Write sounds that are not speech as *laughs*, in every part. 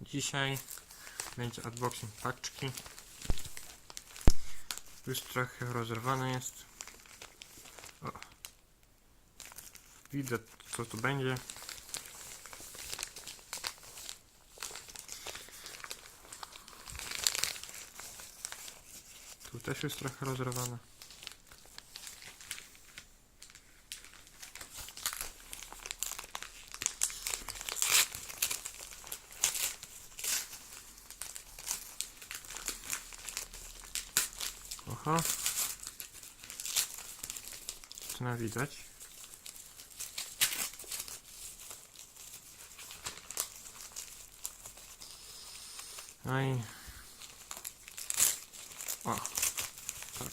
Dzisiaj będzie unboxing paczki. Już trochę rozerwane jest. O. Widać co tu będzie. Tu też jest trochę rozerwane. Oho. Zaczyna widać. No i... O. Tak.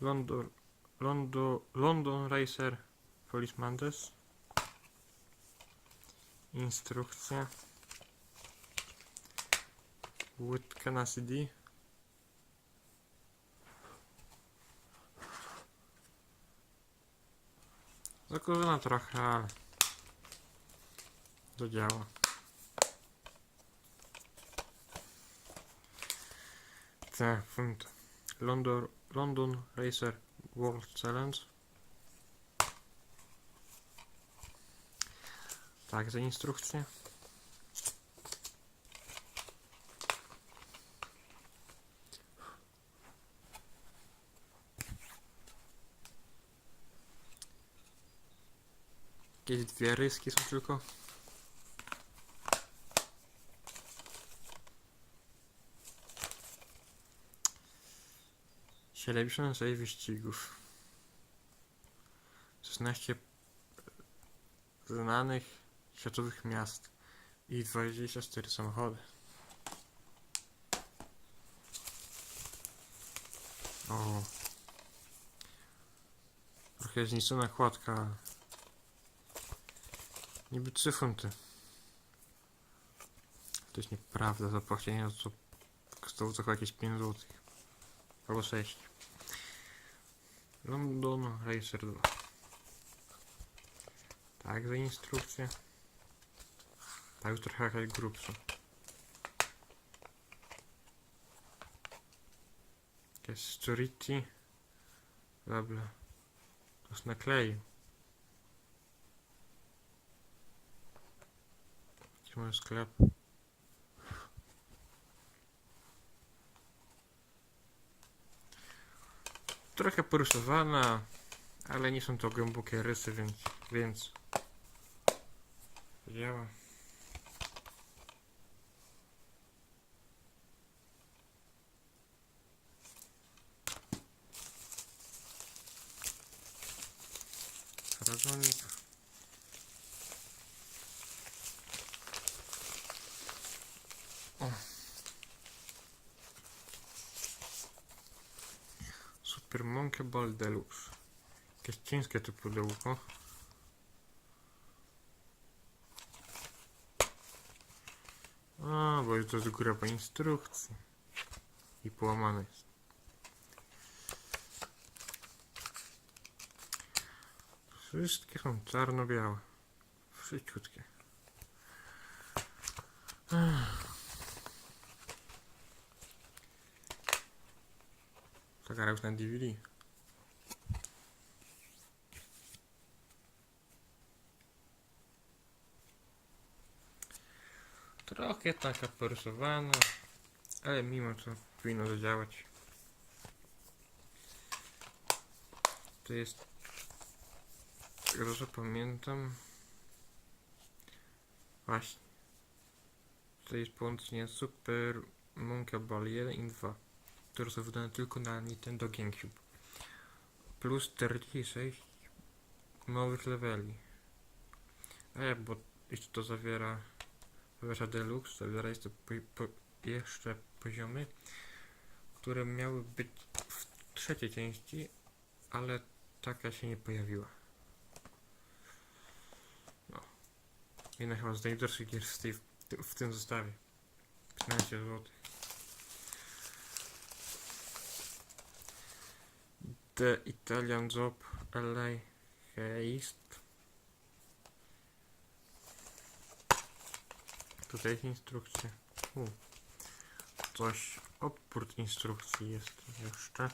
London, London, London Racer Police Mandes. Instrukcja. Łódka na CD. Zakurzona trochę, ale to działa. Tak. London, London Racer World Challenge. Tak, za instrukcję. Jakieś dwie ryski są tylko. Siedemdziesiąt sześć wyścigów. 16 znanych światowych miast i 24 samochody. O. Trochę zniszczona kładka. Niby 3 funty. To jest nieprawda, zapłacenie za to kosztowało tylko jakieś 5 zł. Albo 6. London Racer 2. Tak, za instrukcję. Tak, już trochę jakaś grubsza. Jakieś security. Dobra. To jest nakleił. Jakiś mój sklep. Trochę porysowana, ale nie są to głębokie rysy, więc, więc działa. Paragonik. O. Super Monkey Ball Deluxe. Jakieś ciężkie to pudełko. A, bo to jest góra po instrukcji. I połamane jest. Wszystkie są czarno-białe. Wszystkie. Gra już na DVD. Trochę taka porysowana, ale mimo to powinno zadziałać. To jest, dobrze pamiętam, właśnie, to jest połączenie Super Monkey Ball 1 i 2, które są wydane tylko na Nintendo GameCube, plus 46 nowych leveli. E, bo jeszcze to zawiera Wersja Deluxe zawiera jeszcze, po, po, jeszcze poziomy, które miały być w trzeciej części, ale taka się nie pojawiła. Jedna chyba z najdroższych gier w, tej, w tym zestawie. 15 zł. The Italian Job LA Heist. Tutaj jest instrukcja. U. Coś oprócz instrukcji jest jeszcze.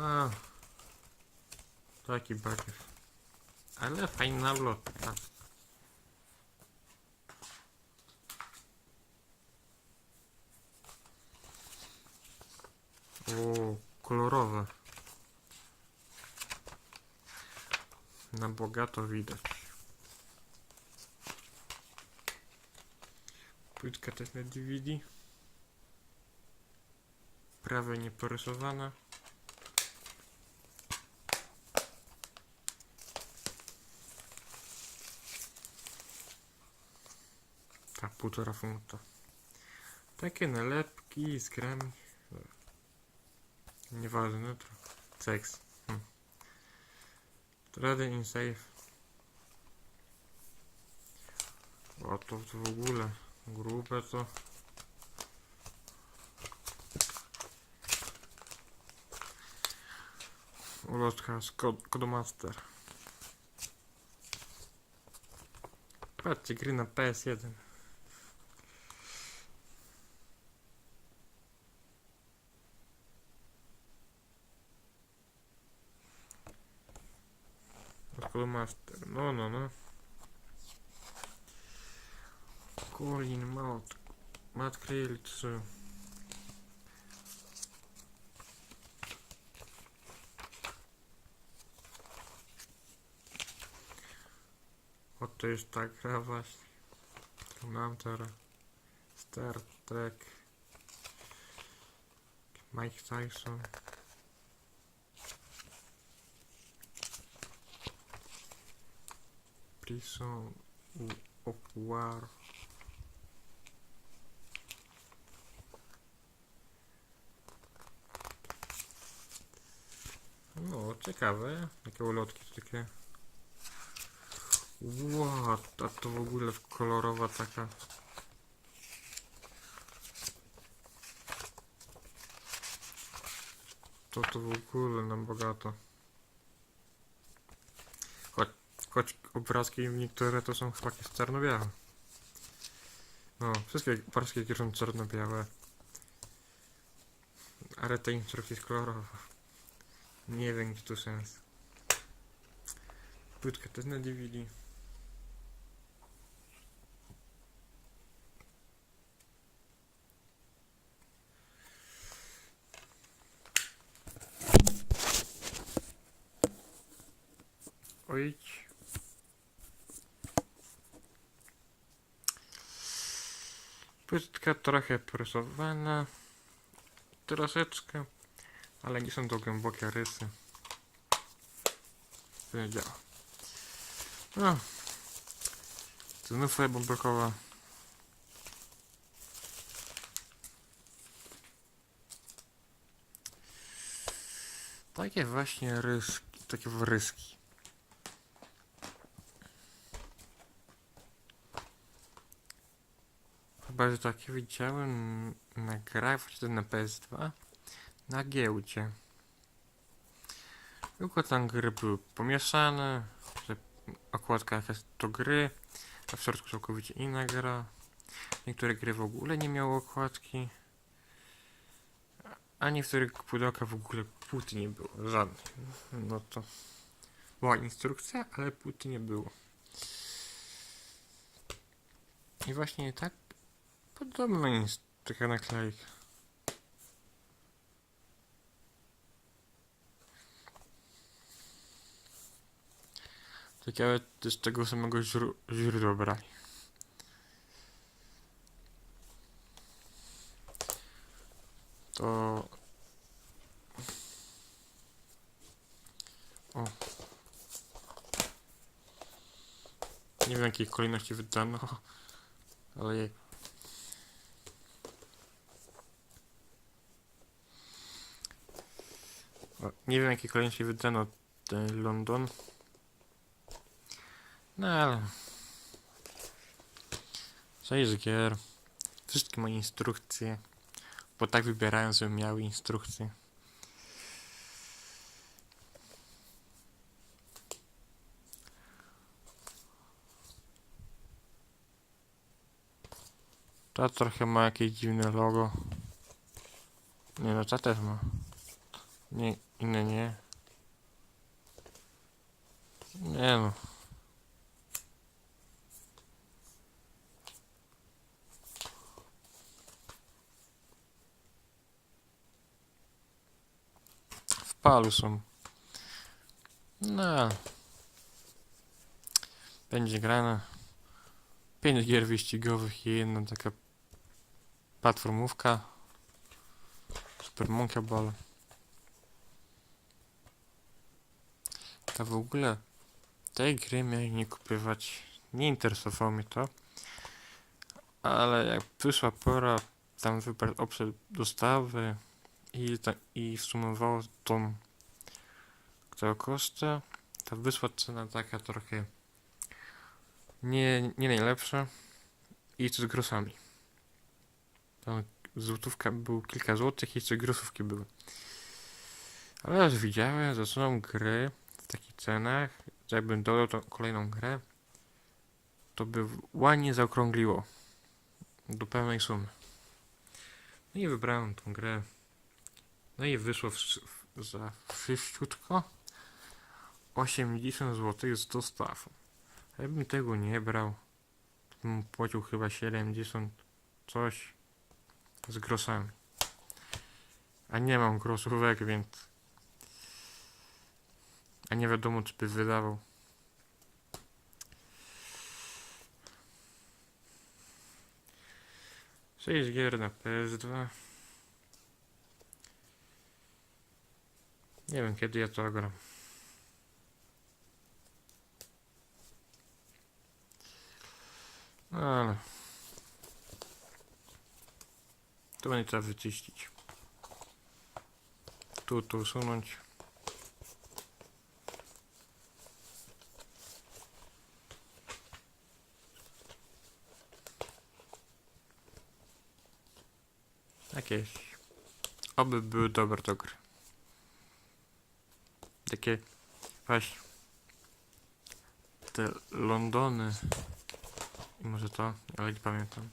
A, taki bakiew. Ale fajna lotka. O, kolorowe. Na bogato widać. Płytka też na DVD. Prawe nieporysowane. Półtora funta. Takie nalepki z grami. Nieważne, to seks. Hm. Trade in safe. O to w ogóle grube to. Ulotka z Codemaster. Patrzcie, gry na PS1. Codemaster. No, no, no. Colin Matt. Matt Krill 3. Oto jest ta właśnie. którą Mam. Star Trek. Mike Tyson. Prison of War. No, ciekawe. Jakie ulotki takie. Ła, a to w ogóle kolorowa taka. To to w ogóle nam bogato. Choć, obrazki niektóre to są chyba jakieś czarno-białe. No, wszystkie obrazki jakie są czarno-białe. Ale ta instrukcja jest kolorowa. Nie wiem, gdzie tu sens. Płytka też na DVD. Płytka trochę porysowana. Troszeczkę. Ale nie są to głębokie rysy. To nie działa. No. Znów bąbelkowa. Takie właśnie ryski, takie wryski. Chyba, że takie widziałem na grach, na PS2, na giełdzie. Tylko tam gry były pomieszane, że okładka jakaś to gry, a w środku całkowicie inna gra. Niektóre gry w ogóle nie miały okładki. A niektórych pudełka w ogóle płyty nie było, żadnej. No to była instrukcja, ale płyty nie było. I właśnie tak podobna jest taka naklejka. Ciekawe, z tego samego źró- źródła brali. To... O. Nie wiem, jakiej kolejności wydano, *laughs* ale jej. Nie wiem, jakiej kolejności wydano ten London. No ale... 6 gier. Wszystkie moje instrukcje. Bo tak wybierałem, żeby miały instrukcje. Ta trochę ma jakieś dziwne logo. Nie no, ta też ma. Nie, inne nie. Nie no. W palu są. No. Będzie grana. Pięć gier wyścigowych i jedna taka platformówka. Super Monkey Ball. To w ogóle tej gry miałem nie kupywać. Nie interesowało mnie to. Ale jak przyszła pora tam wybrać opcję dostawy i, ta, i sumowało tą tego koszta, to wyszła cena taka trochę nie, nie najlepsza i z grosami. Tam złotówka było kilka złotych i jeszcze grosówki były. Ale już widziałem, są gry takich cenach, jakbym dodał tą kolejną grę, to by ładnie zaokrągliło do pełnej sumy. No i wybrałem tą grę. No i wyszło w, w, za wszyściutko 80 zł z dostawą. Jakbym tego nie brał, to bym płacił chyba 70 coś z grosami. A nie mam grosówek, więc... A nie wiadomo, czy by wydawał. Sześć gier na PS2. Nie wiem, kiedy ja to gram. No ale... Tu będzie trzeba wyczyścić. Tu, tu usunąć. Jakieś. Oby były dobre to gry. Takie właśnie te Londony i może to, ale nie pamiętam.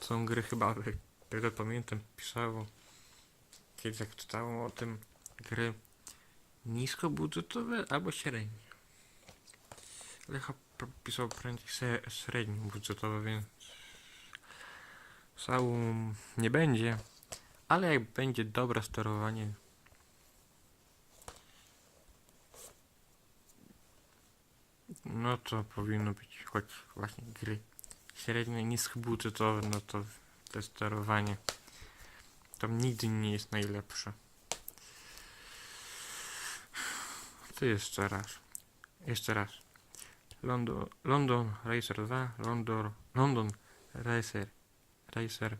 Są gry chyba, jak pamiętam, pisało kiedyś jak czytałem o tym gry niskobudżetowe albo średnie. Ale chyba pisał prędzej średnio budżetowe, więc szału nie będzie. Ale jak będzie dobre sterowanie No to powinno być choć właśnie gry średnie, niskobudżetowe, no to te sterowanie tam nigdy nie jest najlepsze. To jeszcze raz. Jeszcze raz. London, London Racer 2, London, London Racer, Racer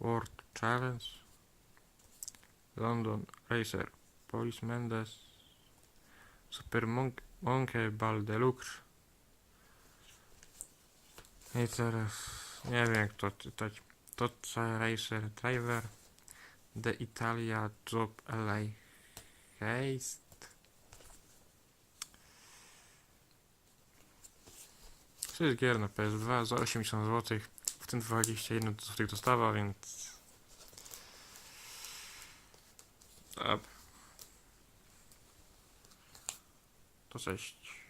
World Challenge, London Racer Police Mendes, Super Monk, Monkey Ball Deluxe. I teraz nie wiem jak to czytać. Tozza Racer Driver, The Italia Job LA Haste. To jest gier na PS2 za 80 zł, w tym 21 zł dostawa, więc... Dobra. To cześć.